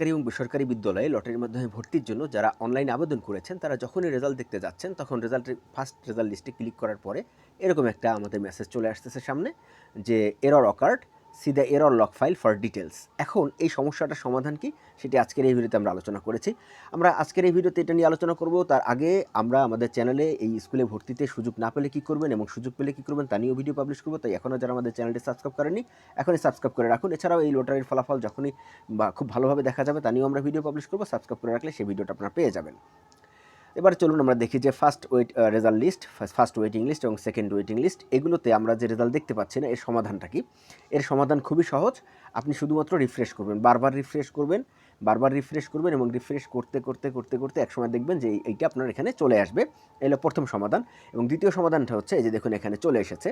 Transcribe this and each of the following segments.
সরকারি এবং বেসরকারি বিদ্যালয়ে লটারির মাধ্যমে ভর্তির জন্য যারা অনলাইনে আবেদন করেছেন, তারা যখনই রেজাল্ট দেখতে যাচ্ছেন, তখন রেজাল্টের ফার্স্ট রেজাল্ট লিস্টে ক্লিক করার পরে এরকম একটা আমাদের মেসেজ চলে আসতেছে সামনে যে error occurred see the error lock file for details এখন এই সমস্যাটার সমাধান কি? সেটি আজকের এই ভিডিওতে আমরা আলোচনা করেছি। আমরা আজকের এই ভিডিওতে এটা নিয়ে আলোচনা করব। তার আগে আমরা আমাদের চ্যানেলে এই স্কুলে ভর্তিতে সুযোগ না পেলে কী করবেন এবং সুযোগ পেলে কী করবেন তা নিয়েও ভিডিও পাবলিশ করব। তাই এখনও যারা আমাদের চ্যানেলটি সাবস্ক্রাইব করেনি এখনই সাবস্ক্রাইব করে রাখুন। এছাড়াও এই লটারির ফলাফল যখনই বা খুব ভালোভাবে দেখা যাবে তা নিয়েও আমরা ভিডিও পাবলিশ করব। সাবস্ক্রাইব করে রাখলে সেই ভিডিওটা আপনারা পেয়ে যাবেন। এবার চলুন আমরা দেখি যে first wait result list first waiting list এবং সেকেন্ড ওয়েটিং লিস্ট এগুলোতে আমরা যে রেজাল্ট দেখতে পাচ্ছি না, এর সমাধানটা কি? এর সমাধান খুবই সহজ। আপনি শুধুমাত্র রিফ্রেশ করবেন, বারবার রিফ্রেশ করবেন। বারবার রিফ্রেশ করবেন এবং রিফ্রেশ করতে করতে করতে করতে একসময় দেখবেন যে এইটা আপনার এখানে চলে আসবে। এলো প্রথম সমাধান। এবং দ্বিতীয় সমাধানটা হচ্ছে এই যে দেখুন এখানে চলে এসেছে।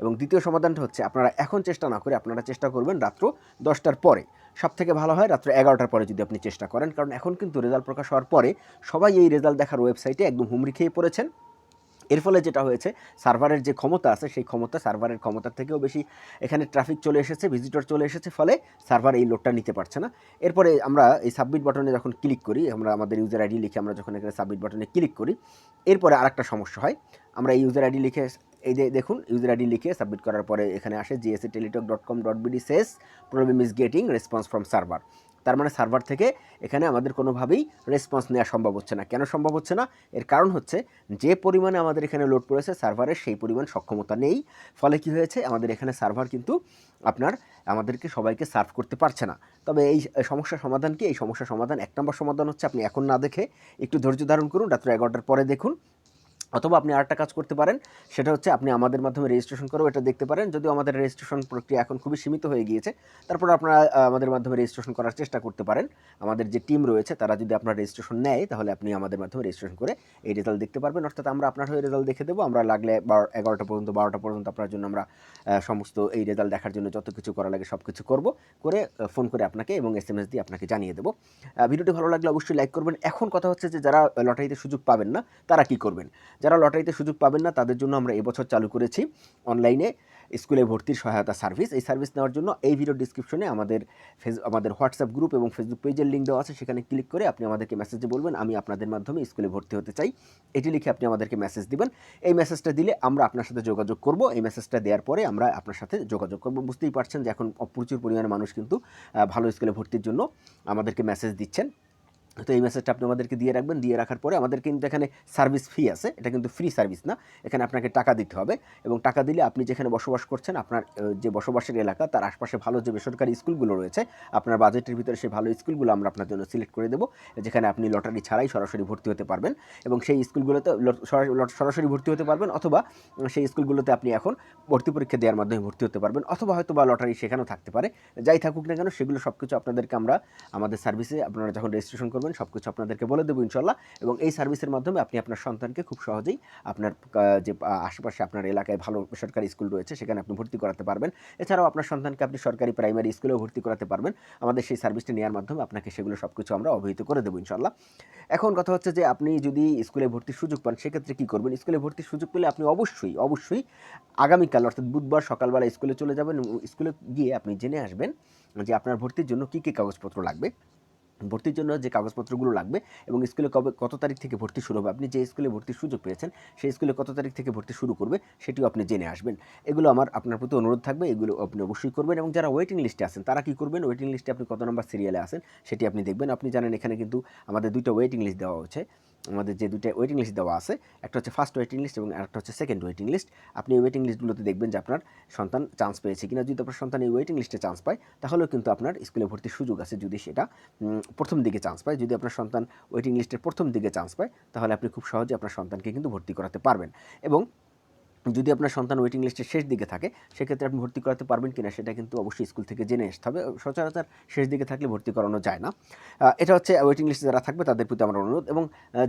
এবং দ্বিতীয় সমাধানটা হচ্ছে আপনারা এখন চেষ্টা না করে আপনারা চেষ্টা করবেন রাত্র দশটার পরে। সব থেকে ভালো হয় রাত্র এগারোটার পরে যদি আপনি চেষ্টা করেন। কারণ এখন কিন্তু রেজাল্ট প্রকাশ হওয়ার পরে সবাই এই রেজাল্ট দেখার ওয়েবসাইটে একদম হুমড়ি খেয়ে পড়েছেন। এর ফলে যেটা হয়েছে সার্ভারের যে ক্ষমতা আছে, সেই ক্ষমতা সার্ভারের ক্ষমতার থেকেও বেশি এখানে ট্রাফিক চলে এসেছে ভিজিটর চলে এসেছে, ফলে সার্ভার এই লোডটা নিতে পারছে না। এরপরে আমরা এই সাবমিট বাটনে যখন ক্লিক করি, আমরা আমাদের ইউজার আইডি লিখে আমরা যখন এখানে সাবমিট বাটনে ক্লিক করি, এরপরে আরেকটা সমস্যা হয়। আমরা এই ইউজার আইডি লিখে, এই যে দেখুন ইউজার আইডি লিখে সাবমিট করার পরে এখানে আসে GSA Teletalk dot com dot BD says problem is getting response from server তার মানে সার্ভার থেকে এখানে আমাদের কোনোভাবেই রেসপন্স নেওয়া সম্ভব হচ্ছে না। কেন সম্ভব হচ্ছে না? এর কারণ হচ্ছে যে পরিমাণে আমাদের এখানে লোড পড়েছে সার্ভারের সেই পরিমাণ সক্ষমতা নেই। ফলে কি হয়েছে? আমাদের এখানে সার্ভার কিন্তু আপনার আমাদেরকে সবাইকে সার্ভ করতে পারছে না। তবে এই সমস্যার সমাধান কি? এই সমস্যার সমাধান এক নম্বর সমাধান হচ্ছে আপনি এখন না দেখে একটু ধৈর্য ধারণ করুন। রাত্র এগারোটার পরে দেখুন। অথবা আপনি আরেকটা কাজ করতে পারেন, সেটা হচ্ছে আপনি আমাদের মাধ্যমে রেজিস্ট্রেশন করেও এটা দেখতে পারেন। যদিও আমাদের রেজিস্ট্রেশন প্রক্রিয়া এখন খুবই সীমিত হয়ে গিয়েছে, তারপর আপনারা আমাদের মাধ্যমে রেজিস্ট্রেশন করার চেষ্টা করতে পারেন। আমাদের যে টিম রয়েছে, তারা যদি আপনার রেজিস্ট্রেশন নেয়, তাহলে আপনি আমাদের মাধ্যমে রেজিস্ট্রেশন করে এই রেজাল্ট দেখতে পারবেন। অর্থাৎ আমরা আপনার হয়ে রেজাল্ট দেখে দেবো। আমরা লাগলে বারো, এগারোটা পর্যন্ত, বারোটা পর্যন্ত আপনার জন্য আমরা সমস্ত এই রেজাল্ট দেখার জন্য যত কিছু করা লাগে সব কিছু করব। করে ফোন করে আপনাকে এবং এস এম এস দিয়ে আপনাকে জানিয়ে দেবো। ভিডিওটি ভালো লাগলে অবশ্যই লাইক করবেন। এখন কথা হচ্ছে যে যারা লটারিতে সুযোগ পাবেন না, তারা কি করবেন? যারা লটারিতে সুযোগ পাবেন না, তাদের জন্য আমরা এবছর চালু করেছি অনলাইনে স্কুলে ভর্তির সহায়তা সার্ভিস। এই সার্ভিস নেওয়ার জন্য এই ভিডিও ডিসক্রিপশনে আমাদের ফেস, আমাদের হোয়াটসঅ্যাপ গ্রুপ এবং ফেসবুক পেজের লিঙ্ক দেওয়া আছে। সেখানে ক্লিক করে আপনি আমাদেরকে মেসেজে বলবেন, আমি আপনাদের মাধ্যমে স্কুলে ভর্তি হতে চাই। এটি লিখে আপনি আমাদেরকে মেসেজ দিবেন। এই মেসেজটা দিলে আমরা আপনার সাথে যোগাযোগ করব। এই মেসেজটা দেওয়ার পরে আমরা আপনার সাথে যোগাযোগ করব। বুঝতেই পারছেন যে এখন প্রচুর পরিমাণে মানুষ কিন্তু ভালো স্কুলে ভর্তির জন্য আমাদেরকে মেসেজ দিচ্ছেন। তো এই মেসেজটা আপনি আমাদেরকে দিয়ে রাখবেন, দিয়ে রাখার পরে আমাদের কিন্তু এখানে সার্ভিস ফি আছে। এটা কিন্তু ফ্রি সার্ভিস না। এখানে আপনাকে টাকা দিতে হবে এবং টাকা দিলে আপনি যেখানে বসবাস করছেন, আপনার যে বসবাসের এলাকা, তার আশপাশে ভালো যে বেসরকারি স্কুলগুলো রয়েছে, আপনার বাজেটের ভিতরে সেই ভালো স্কুলগুলো আমরা আপনার জন্য সিলেক্ট করে দেবো, যেখানে আপনি লটারি ছাড়াই সরাসরি ভর্তি হতে পারবেন এবং সেই স্কুলগুলোতে সরাসরি ভর্তি হতে পারবেন অথবা সেই স্কুলগুলোতে আপনি এখন ভর্তি পরীক্ষা দেওয়ার মাধ্যমে ভর্তি হতে পারবেন অথবা হয়তো বা লটারি সেখানেও থাকতে পারে। যাই থাকুক না কেন, সেগুলো সব কিছু আপনাদেরকে আমরা আমাদের সার্ভিসে আপনারা যখন রেজিস্ট্রেশন করবেন সব কিছু আপনাদেরকে বলে দেবো ইনশাল্লাহ এবং এই সার্ভিসের মাধ্যমে আপনি আপনার সন্তানকে খুব সহজেই আপনার যে আশেপাশে আপনার এলাকায় ভালো বেসরকারি স্কুল রয়েছে, সেখানে আপনি ভর্তি করাতে পারবেন। এছাড়াও আপনার সন্তানকে আপনি সরকারি প্রাইমারি স্কুলেও ভর্তি করাতে পারবেন। আমাদের সেই সার্ভিসটি নেওয়ার মাধ্যমে আপনাকে সেগুলো সব কিছু আমরা অবহিত করে দেবো ইনশাল্লাহ এখন কথা হচ্ছে যে, আপনি যদি স্কুলে ভর্তির সুযোগ পান, সেক্ষেত্রে কী করবেন? স্কুলে ভর্তির সুযোগ পেলে আপনি অবশ্যই অবশ্যই আগামীকাল, অর্থাৎ বুধবার সকালবেলা স্কুলে চলে যাবেন স্কুলে গিয়ে আপনি জেনে আসবেন যে আপনার ভর্তির জন্য কী কী কাগজপত্র লাগবে। ভর্তির জন্য যে কাগজপত্রগুলো লাগবে এবং স্কুলে কবে, কত তারিখ থেকে ভর্তি শুরু হবে, আপনি যে স্কুলে ভর্তির সুযোগ পেয়েছেন, সেই স্কুলে কত তারিখ থেকে ভর্তি শুরু করবে, সেটিও আপনি জেনে আসবেন। এগুলো আমার, আপনার প্রতি অনুরোধ থাকবে, এগুলো আপনি অবশ্যই করবেন এবং যারা ওয়েটিং লিস্টে আছেন, তারা কী করবেন? ওয়েটিং লিস্টে আপনি কত নম্বর সিরিয়ালে আসেন সেটি আপনি দেখবেন। আপনি জানেন এখানে কিন্তু আমাদের দুইটা ওয়েটিং লিস্ট দেওয়া হচ্ছে আমাদের যে দুটো ওয়েটিং লিস্ট দেওয়া আছে, একটা হচ্ছে ফার্স্ট ওয়েটিং লিস্ট এবং একটা হচ্ছে সেকেন্ড ওয়েটিং লিস্ট আপনি এই ওয়েটিং লিস্টগুলোতে দেখবেন যে আপনার সন্তান চান্স পেয়েছে কিনা। যদি আপনার সন্তান এই ওয়েটিং লিস্টে চান্স পায়, তাহলেও কিন্তু আপনার স্কুলে ভর্তির সুযোগ আছে যদি সেটা প্রথম দিকে চান্স পায়। যদি আপনার সন্তান ওয়েটিং লিস্টের প্রথম দিকে চান্স পায়, তাহলে আপনি খুব সহজে আপনার সন্তানকে কিন্তু ভর্তি করাতে পারবেন। এবং যদি আপনার সন্তান ওয়েটিং লিস্টের শেষ দিকে থাকে, সেক্ষেত্রে আপনি ভর্তি করাতে পারবেন কিনা সেটা কিন্তু অবশ্যই স্কুল থেকে জেনে আসতে হবে। সচরাচর শেষ দিকে থাকলে ভর্তি করানো যায় না। এটা হচ্ছে ওয়েটিং লিস্টে যারা থাকবে তাদের প্রতি আমার অনুরোধ এবং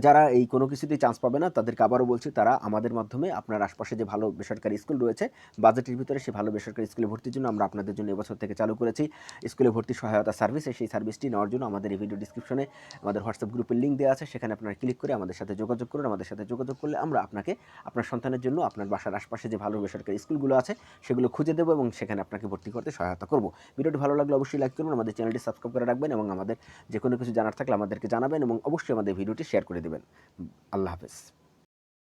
যারা এই কোনো কিছুতেই চান্স পাবে না, তাদেরকে আবারও বলছি, তারা আমাদের মাধ্যমে আপনার আশপাশে যে ভালো বেসরকারি স্কুল রয়েছে বাজেটের ভিতরে সেই ভালো বেসরকারি স্কুলে ভর্তির জন্য আমরা আপনাদের জন্য এবছর থেকে চালু করেছি। স্কুলে ভর্তি সহায়তা সার্ভিস সেই সার্ভিসটি নেওয়ার জন্য আমাদের এই ভিডিও ডিসক্রিপশনে আমাদের হোয়াটসঅ্যাপ গ্রুপের লিঙ্ক দেওয়া আছে, সেখানে আপনারা ক্লিক করে আমাদের সাথে যোগাযোগ করুন। আমাদের সাথে যোগাযোগ করলে আমরা আপনাকে, আপনার সন্তানের জন্য আপনার বাসার আশপাশে যে ভালো বেসরকারি স্কুলগুলো আছে, সেগুলো খুঁজে দেবো এবং সেখানে আপনাকে ভর্তি করতে সহায়তা করব। ভিডিওটি ভালো লাগলে অবশ্যই লাইক করুন, আমাদের চ্যানেলটি সাবস্ক্রাইব করে রাখবেন এবং আমাদের যে কোনো কিছু জানার থাকলে আমাদেরকে জানাবেন এবং অবশ্যই আমাদের ভিডিওটি শেয়ার করে দেবেন। আল্লাহ হাফেজ।